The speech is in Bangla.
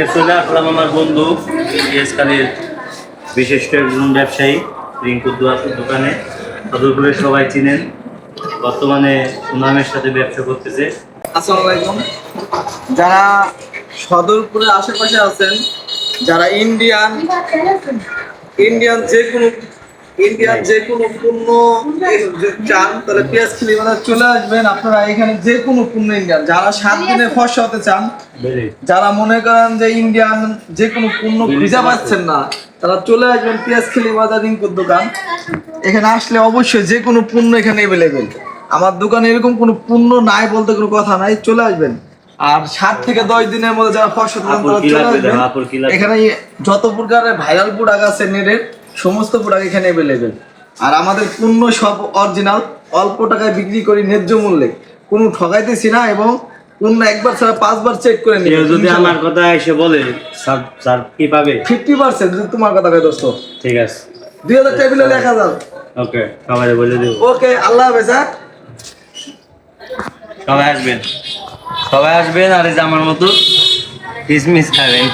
আজকে চলে আসলাম আমার বন্ধু এসকালের কালীর বিশিষ্ট একজন ব্যবসায়ী দুয়ার দোকানে। সদরপুরে সবাই চিনেন। বর্তমানে সুনামের সাথে ব্যবসা করতেছে। আসসালামু আলাইকুম। যারা সদরপুরের আশেপাশে আছেন, যারা ইন্ডিয়ান ইন্ডিয়ান যে কোনো ইন্ডিয়ান যে কোনো পণ্য চান তাহলে পেঁয়াজ খিলি বাজার চলে আসবেন আপনারা এখানে যে কোনো পণ্য ইন্ডিয়ান। যারা সাত দিনে ফসা হতে চান যারা মনে করেন যে ইন্ডিয়ান যে কোনো পণ্য খুঁজে পাচ্ছেন না তারা চলে আসবেন পেঁয়াজ খিলি বাজার রিঙ্কুর দোকান। এখানে আসলে অবশ্যই যে কোনো পণ্য এখানে অ্যাভেলেবেল আমার দোকানে এরকম কোনো পণ্য নাই বলতে কোনো কথা নাই চলে আসবেন। আর সাত থেকে দশ দিনের মধ্যে যারা ফসল? এখানে যত প্রকারের ভাইরাল প্রোডাক্ট আছে নেটের সমস্ত প্রোডাক্ট এখানে অ্যাভেলেবেল আর আমাদের পণ্য সব অরিজিনাল অল্প টাকায় বিক্রি করি ন্যায্য মূল্যে। কোনো ঠকাইতেছি না এবং পণ্য একবার ছাড়া পাঁচবার চেক করে নিবে। যদি আমার কথা এসে বলে স্যার স্যার কি পাবে? ফিফটি পার্সেন্ট যদি তোমার কথা কয় দোস্ত। ঠিক আছে। দুই হাজার টেবিলে এক হাজার। ওকে সবাই বলে দেবো। ওকে আল্লাহ হাফেজ হ্যাঁ? সবাই আসবেন। সবাই আসবেন আর এই যে আমার মতো কিসমিস খাবেন।